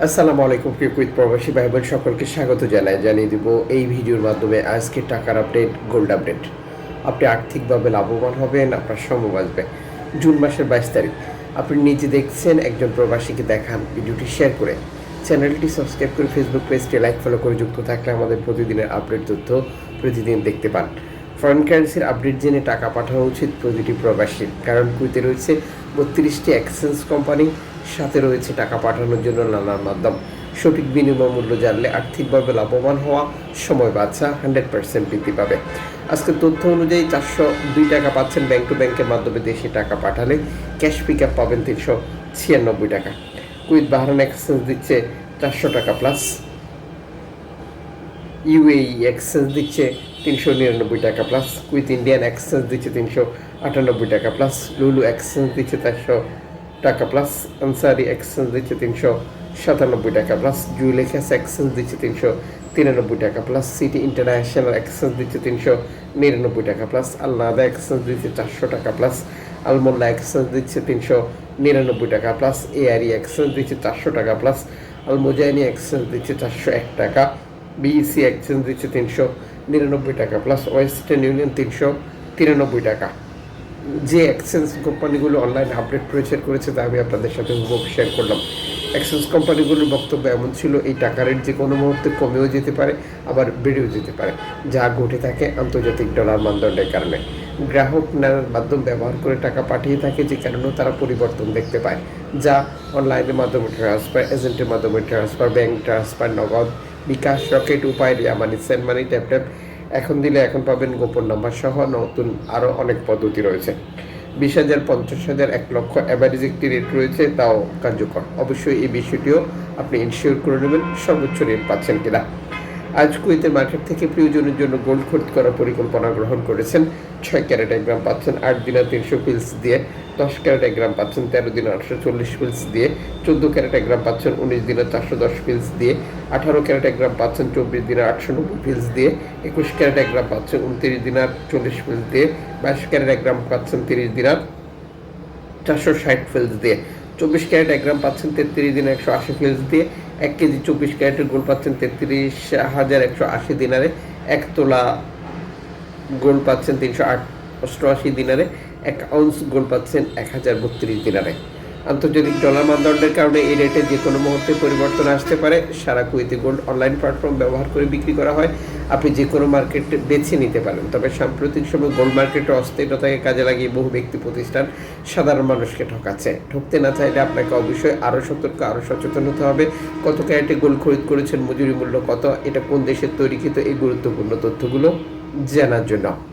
আসসালামু আলাইকুম, প্রিয় কুইত প্রবাসী ভাই বোন সকলকে স্বাগত জানাই। জানিয়ে দিব এই ভিডিওর মাধ্যমে আজকে টাকার আপডেট গোল্ড আপডেট আপনি আর্থিকভাবে লাভবান হবেন, আপনার সময় বাঁচবে। জুন মাসের বাইশ তারিখ। আপনি নিজে দেখছেন, একজন প্রবাসীকে দেখান ভিডিওটি শেয়ার করে। চ্যানেলটি সাবস্ক্রাইব করে ফেসবুক পেজটি লাইক ফলো করে যুক্ত থাকলে আমাদের প্রতিদিনের আপডেট তথ্য প্রতিদিন দেখতে পান। ফরেন কারেন্সির আপডেট জেনে টাকা পাঠানো উচিত প্রতিটি প্রবাসীর। কারণ কুইতে রয়েছে বত্রিশটি এক্সচেঞ্জ কোম্পানি সাথে রয়েছে টাকা পাঠানোর জন্য নানান মাধ্যম। সঠিক বিনিময় মূল্য জানলে আর্থিকভাবে লাভবান হওয়া সময় বাচ্চা হান্ড্রেড পার্সেন্ট বৃদ্ধি পাবে। আজকের তথ্য অনুযায়ী চারশো দুই টাকা পাচ্ছেন ব্যাংক টু ব্যাংকের মাধ্যমে দেশে টাকা পাঠালে ক্যাশ পিক আপ পাবেন তিনশো ছিয়ানব্বই টাকা। কুইত বাহারান এক্সচেঞ্জ দিচ্ছে চারশো টাকা প্লাস। ইউএই এক্সচেঞ্জ দিচ্ছে তিনশো নিরানব্বই টাকা প্লাস। কুইথ ইন্ডিয়ান এক্সচেঞ্জ দিচ্ছে তিনশো আটানব্বই টাকা প্লাস। লুলু এক্সচেঞ্জ দিচ্ছে চারশো টাকা প্লাস আনসারি এক্সচেঞ্জ দিচ্ছে তিনশো সাতানব্বই টাকা প্লাস জুয়েলেখাস এক্সচেঞ্জ দিচ্ছে তিনশো তিরানব্বই টাকা প্লাস সিটি ইন্টারন্যাশনাল এক্সচেঞ্জ দিচ্ছে তিনশো নিরানব্বই টাকা প্লাস আলনাদা এক্সচেঞ্জ দিচ্ছে চারশো টাকা প্লাস আলমোল্লা এক্সচেঞ্জ দিচ্ছে তিনশো নিরানব্বই টাকা প্লাস এআরই এক্সচেঞ্জ দিচ্ছে চারশো টাকা প্লাস আলমোজাইনি এক্সচেঞ্জ দিচ্ছে চারশো এক টাকা বিইসি এক্সচেঞ্জ দিচ্ছে তিনশো নিরানব্বই টাকা প্লাস ওয়েস্টার্ন ইউনিয়ন তিনশো তিরানব্বই টাকা। যে এক্সচেঞ্জ কোম্পানিগুলো অনলাইন আপডেট প্রচার করেছে, তা আমি আপনাদের সাথে হুবহু শেয়ার করলাম। এক্সচেঞ্জ কোম্পানিগুলোর বক্তব্য এমন ছিল, এই টাকা রেট যে কোনো মুহূর্তে কমেও যেতে পারে, আবার বেড়েও যেতে পারে। যা ঘটে থাকে আন্তর্জাতিক ডলার মানদণ্ডের কারণে। গ্রাহক নানান মাধ্যম ব্যবহার করে টাকা পাঠিয়ে থাকে, যে কারণেও তারা পরিবর্তন দেখতে পায়। যা অনলাইনের মাধ্যমে ট্রান্সফার এজেন্টের মাধ্যমে transfer bank transfer Nagad, bKash, Rocket, Upay, Ria money send money tap tap এখন দিলে এখন পাবেন গোপন নাম্বার সহ নতুন আরও অনেক পদ্ধতি রয়েছে। বিশ হাজার, পঞ্চাশ হাজার, এক লক্ষ অ্যাভারেজ একটি রেট রয়েছে, তাও কার্যকর। অবশ্যই এই বিষয়টিও আপনি ইনশিওর করে নেবেন, সর্বোচ্চ রেট পাচ্ছেন কিনা। আজ কুয়েতের মার্কেট থেকে প্রিয়জনের জন্য গোল্ড খরিদ করার পরিকল্পনা গ্রহণ করেছেন ছয় ক্যারেট এক গ্রাম পাচ্ছেন আট দিনের তিনশো পিলস দিয়ে। দশ ক্যারেট এক গ্রাম পাচ্ছেন তেরো দিনে আটশো চল্লিশ পিলস দিয়ে। চোদ্দ ক্যারেট এক গ্রাম পাচ্ছেন উনিশ দিনে চারশো দশ পিলস দিয়ে। আঠারো ক্যারেট এক গ্রাম পাচ্ছেন চব্বিশ দিনে আটশো নব্বই পিলস দিয়ে। একুশ ক্যারেট এক গ্রাম পাচ্ছেন উনত্রিশ দিনার চল্লিশ পিলস দিয়ে। বাইশ ক্যারেট এক গ্রাম পাচ্ছেন তিরিশ দিনার চারশো ষাট ফিলস দিয়ে। চব্বিশ ক্যারেট এক গ্রাম পাচ্ছেন তেত্রিশ দিন একশো আশি ফিলস দিয়ে এক কেজি চব্বিশ ক্যারেটের গোল পাচ্ছেন তেত্রিশ হাজার একশো আশি দিনারে। এক তোলা গোল পাচ্ছেন তিনশো আট অষ্টআশি দিনারে। এক আউন্স গোল পাচ্ছেন এক হাজার বত্রিশ দিনারে। আন্তর্জাতিক ডলার মানদণ্ডের কারণে এই রেটে যে কোনো মুহূর্তে পরিবর্তন আসতে পারে। সারা কুইতে গোল্ড অনলাইন প্ল্যাটফর্ম ব্যবহার করে বিক্রি করা হয়। আপনি যে কোনো মার্কেট বেছে নিতে পারেন। তবে সাম্প্রতিক সময় গোল্ড মার্কেটের অস্থিরতাকে কাজে লাগিয়ে বহু ব্যক্তি প্রতিষ্ঠান সাধারণ মানুষকে ঠকাচ্ছে। ঠকতে না চাইলে আপনাকে অবশ্যই আরও সতর্ক, আরও সচেতন হতে হবে। কত ক্যারেটে গোল্ড খরিদ করেছেন, মজুরি মূল্য কত, এটা কোন দেশের তৈরিকৃত, এই গুরুত্বপূর্ণ তথ্যগুলো জানার জন্য।